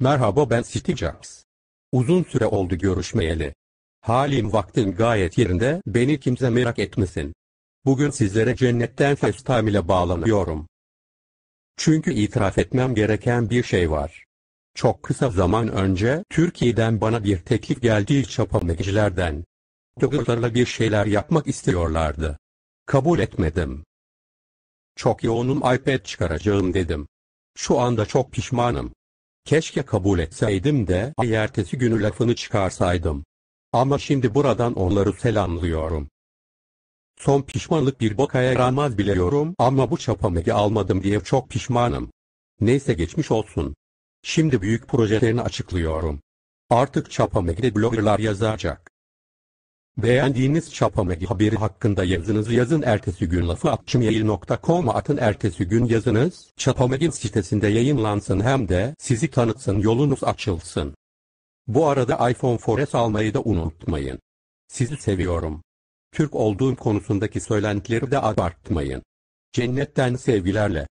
Merhaba ben Steve Jobs. Uzun süre oldu görüşmeyeli. Halim vaktin gayet yerinde, beni kimse merak etmesin. Bugün sizlere cennetten FaceTime ile bağlanıyorum. Çünkü itiraf etmem gereken bir şey var. Çok kısa zaman önce Türkiye'den bana bir teklif geldiği çapamekicilerden. Google'larla bir şeyler yapmak istiyorlardı. Kabul etmedim. Çok yoğunum iPad çıkaracağım dedim. Şu anda çok pişmanım. Keşke kabul etseydim de ay günü lafını çıkarsaydım. Ama şimdi buradan onları selamlıyorum. Son pişmanlık bir boka yaramaz biliyorum ama bu çapamegi almadım diye çok pişmanım. Neyse geçmiş olsun. Şimdi büyük projelerini açıklıyorum. Artık Çapameg'de bloggerlar yazacak. Beğendiğiniz Çapamegi haberi hakkında yazınızı yazın ertesi gün lafı atçımyayıl.com'a atın ertesi gün yazınız, Çapameg'in sitesinde yayınlansın hem de sizi tanıtsın yolunuz açılsın. Bu arada iPhone 4S almayı da unutmayın. Sizi seviyorum. Türk olduğum konusundaki söylentileri de abartmayın. Cennetten sevgilerle.